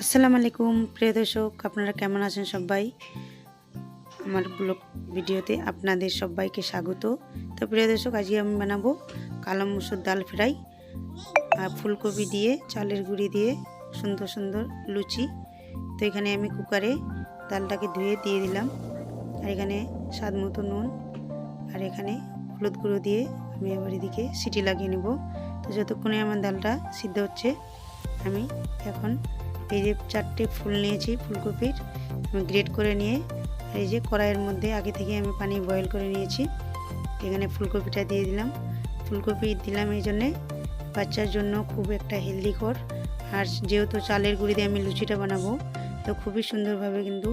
আসসালামু আলাইকুম, প্রিয় দর্শক, আপনারা কেমন আছেন সবাই? আমার ব্লগ ভিডিওতে আপনাদের সবাইকে স্বাগত। তো প্রিয় দর্শক, আজকে আমি বানাবো কালো মুসুর ডাল ফ্রাই আর ফুলকপি দিয়ে, চালের গুঁড়ি দিয়ে সুন্দর সুন্দর লুচি। তো এখানে আমি কুকারে ডালটাকে ধুয়ে দিয়ে দিলাম। আর এখানে স্বাদ মতো নুন আর এখানে হলুদ গুঁড়ো দিয়ে আমি আবার এদিকে সিটি লাগিয়ে নেব। তো যতক্ষণে আমার ডালটা সিদ্ধ হচ্ছে, আমি এখন এই যে চারটে ফুল নিয়েছি, ফুলকপির গ্রেট করে নিয়ে এই যে কড়াইয়ের মধ্যে আগে থেকে আমি পানি বয়েল করে নিয়েছি। এখানে ফুলকপিটা দিয়ে দিলাম। ফুলকপি দিলাম এই জন্যে বাচ্চার জন্য খুব একটা হেলদি কর আর যেহেতু চালের গুঁড়ি দিয়ে আমি লুচিটা বানাবো, তো খুবই সুন্দরভাবে কিন্তু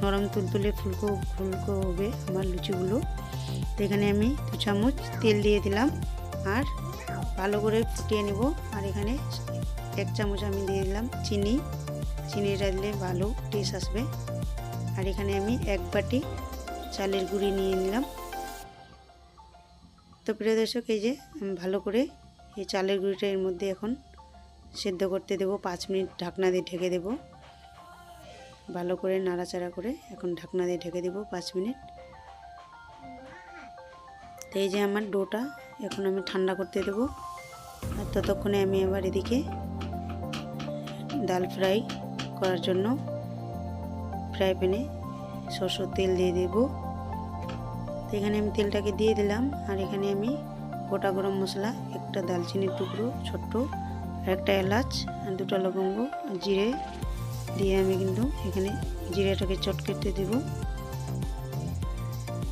নরম তুলতুলে ফুলকো ফুলকো হবে আমার লুচিগুলো। তো এখানে আমি দু চামচ তেল দিয়ে দিলাম। আর ভালো করে ফুটিয়ে নেব। আর এখানে এক চামচ আমি দিয়ে দিলাম চিনি। চিনিটা দিলে ভালো টেস্ট আসবে। আর এখানে আমি এক বাটি চালের গুঁড়ি নিয়ে নিলাম। তো প্রিয় দর্শক, এই যে আমি ভালো করে এই চালের গুঁড়িটা এর মধ্যে এখন সেদ্ধ করতে দেবো। পাঁচ মিনিট ঢাকনা দিয়ে ঢেকে দেব। ভালো করে নাড়াচাড়া করে এখন ঢাকনা দিয়ে ঢেকে দেবো পাঁচ মিনিট। তো এই যে আমার ডোটা এখন আমি ঠান্ডা করতে দেবো। আর ততক্ষণে আমি আবার এদিকে ডাল ফ্রাই করার জন্য ফ্রাই প্যানে সরষের তেল দিয়ে দেব। তো এখানে আমি তেলটাকে দিয়ে দিলাম আর এখানে আমি গোটা গরম মশলা, একটা দালচিনির টুকরো, ছোট্ট, আর একটা এলাচ, আর দুটো লবঙ্গ জিরে দিয়ে আমি কিন্তু এখানে জিরেটাকে চটকেটে দেব।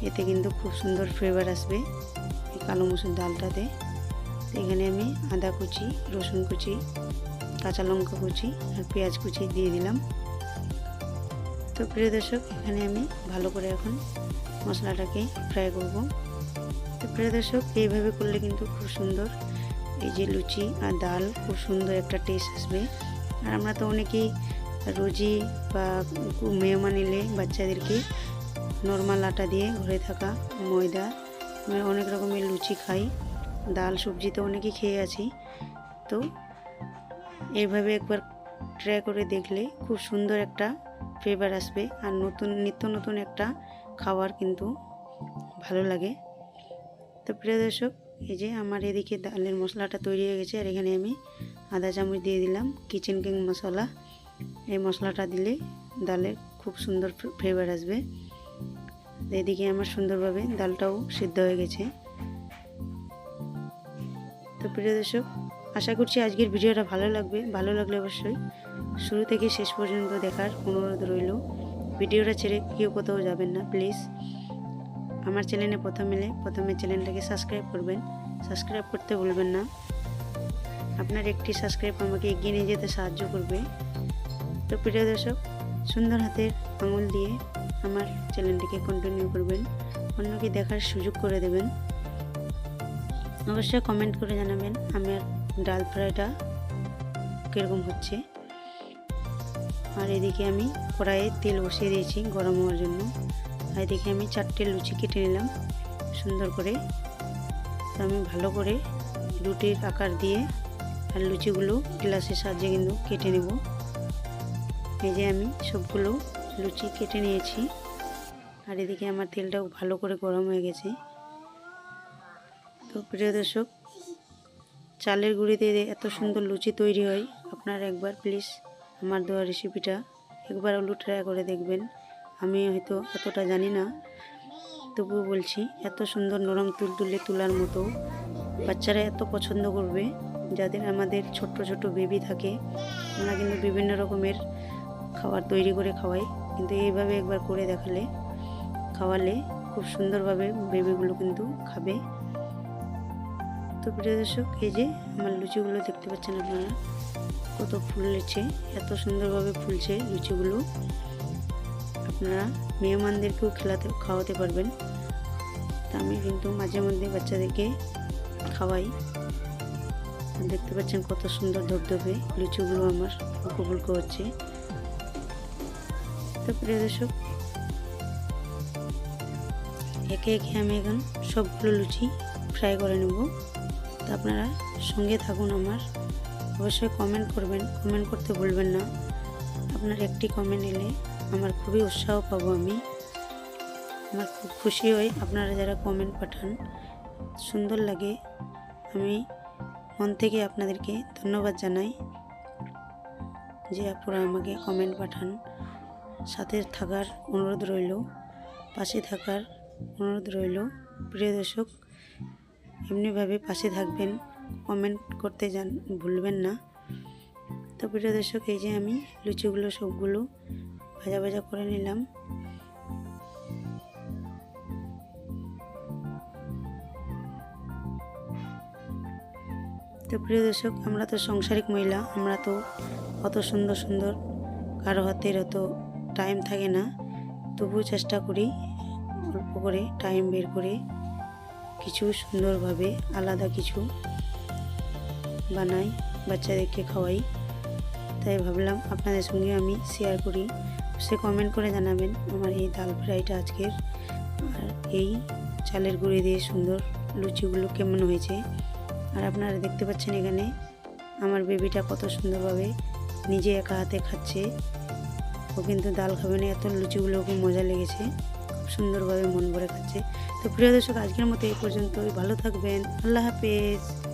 এতে কিন্তু খুব সুন্দর ফ্লেভার আসবে এই কালো মুসুর ডালটাতে। এখানে আমি আদা কুচি, রসুন কুচি কাঁচা লঙ্কা কুচি আর পেঁয়াজ কুচি দিয়ে দিলাম। তো প্রিয় দর্শক, এখানে আমি ভালো করে এখন মশলাটাকে ফ্রাই করব। তো প্রিয় দর্শক, এইভাবে করলে কিন্তু খুব সুন্দর। এই যে লুচি আর ডাল খুব সুন্দর একটা টেস্ট আসবে। আর আমরা তো অনেকেই রুজি বা মেহমান এলে বাচ্চাদেরকে নর্মাল আটা দিয়ে ঘরে থাকা ময়দা অনেক রকমের লুচি খাই। ডাল, সবজি তো অনেকেই খেয়ে আছি। তো এইভাবে একবার ট্রাই করে দেখলে খুব সুন্দর একটা ফ্লেভার আসবে। আর নতুন, নিত্য নতুন একটা খাবার কিন্তু ভালো লাগে। তো প্রিয় দর্শক, এই যে আমার এদিকে ডালের মশলাটা তৈরি হয়ে গেছে, আর এখানে আমি আদা চামচ দিয়ে দিলাম কিচেন কিং মশলা এই মশলাটা দিলে ডালের খুব সুন্দর ফ্লেভার আসবে। এদিকে আমার সুন্দরভাবে ডালটাও সিদ্ধ হয়ে গেছে। তো প্রিয় দর্শক আশা করছি আজকের ভিডিওটা ভালো লাগবে, ভালো লাগলে অবশ্যই শুরু থেকে শেষ পর্যন্ত দেখার অনুরোধ রইল। ভিডিওটা ছেড়ে কেউ কোথাও যাবেন না প্লিজ আমার চ্যানেলে প্রথম এলে প্রথমে চ্যানেলটাকে সাবস্ক্রাইব করবেন। সাবস্ক্রাইব করতে ভুলবেন না। আপনার একটি সাবস্ক্রাইব আমাকে এগিয়ে নিয়ে যেতে সাহায্য করবে। তো প্রিয় দর্শক, সুন্দর হাতের আঙুল দিয়ে আমার চ্যানেলটিকে কন্টিনিউ করবেন। অন্যকে দেখার সুযোগ করে দেবেন। অবশ্যই কমেন্ট করে জানাবেন। আমার ডাল ফ্রাইটা কীরকম হচ্ছে। আর এদিকে আমি কড়াইয়ে তেল বসিয়ে দিয়েছি গরম হওয়ার জন্য। আর এদিকে আমি চারটে লুচি কেটে নিলাম সুন্দর করে। আমি ভালো করে রুটির আকার দিয়ে আর লুচিগুলো গ্লাসের সাহায্যে কিন্তু কেটে নেব। এই যে আমি সবগুলো লুচি কেটে নিয়েছি। আর এদিকে আমার তেলটাও ভালো করে গরম হয়ে গেছে। তো প্রিয় দর্শক চালের গুঁড়িতে এত সুন্দর লুচি তৈরি হয়। আপনারা একবার প্লিজ আমার দেওয়া রেসিপিটা একবার হলো ট্রাই করে দেখবেন। আমি হয়তো এতটা জানি না, তবুও বলছি, এত সুন্দর নরম তুলতুলে তোলার মতো। বাচ্চারা এত পছন্দ করবে, যাদের আমাদের ছোট্ট ছোট বেবি থাকে আমরা কিন্তু বিভিন্ন রকমের খাবার তৈরি করে খাওয়াই কিন্তু এইভাবে একবার করে দেখালে, খাওয়ালে খুব সুন্দরভাবে বেবিগুলো কিন্তু খাবে। তো প্রিয় দর্শক, এই যে আমার লুচিগুলো দেখতে পাচ্ছেন আপনারা, কত ফুলেছে এত সুন্দরভাবে ফুলছে লুচিগুলো। আপনারা মেহমানদেরকেও খেলাতে, খাওয়াতে পারবেন। তা আমি কিন্তু মাঝে মধ্যে বাচ্চাদেরকে খাওয়াই। দেখতে পাচ্ছেন কত সুন্দর ধবধবে লুচিগুলো আমার ফুলকো হচ্ছে তো প্রিয় দর্শক, একে একে আমি এখন সবগুলো লুচি ফ্রাই করে নেব। আপনারা সঙ্গে থাকুন আমার। অবশ্যই কমেন্ট করবেন। কমেন্ট করতে ভুলবেন না। আপনার একটি কমেন্ট এলে আমার খুবই উৎসাহ পাবো আমি। আমার খুব খুশি হই আপনারা যারা কমেন্ট পাঠান। সুন্দর লাগে। আমি মন থেকে আপনাদেরকে ধন্যবাদ জানাই যে আপনারা আমাকে কমেন্ট পাঠান। সাথে থাকার অনুরোধ রইল, পাশে থাকার অনুরোধ রইল। প্রিয় দর্শক এমনিভাবে পাশে থাকবেন কমেন্ট করতে যান ভুলবেন না। তো প্রিয় দর্শক, এই যে আমি লুচিগুলো সবগুলো ভাজা ভাজা করে নিলাম। তো প্রিয় দর্শক, আমরা তো সংসারিক মহিলা, আমরা তো অত সুন্দর সুন্দর, কারও হাতের অত টাইম থাকে না। তবুও চেষ্টা করি অল্প করে টাইম বের করে কিছু সুন্দরভাবে আলাদা কিছু বানাই, বাচ্চাদেরকে খাওয়াই। তাই ভাবলাম আপনাদের সঙ্গে আমি শেয়ার করি। সে কমেন্ট করে জানাবেন আমার এই ডাল ফ্রাইটা আজকের। আর এই চালের গুঁড়ি দিয়ে সুন্দর লুচিগুলো কেমন হয়েছে। আর আপনারা দেখতে পাচ্ছেন এখানে আমার বেবিটা কত সুন্দরভাবে নিজে একা হাতে খাচ্ছে। ও কিন্তু ডাল খাবে না, এত লুচিগুলো খুব মজা লেগেছে। খুব সুন্দরভাবে মন ভরে খাচ্ছে। তো প্রিয় দর্শক আজকের মতো এই পর্যন্তই। ভালো থাকবেন। আল্লাহ হাফেজ।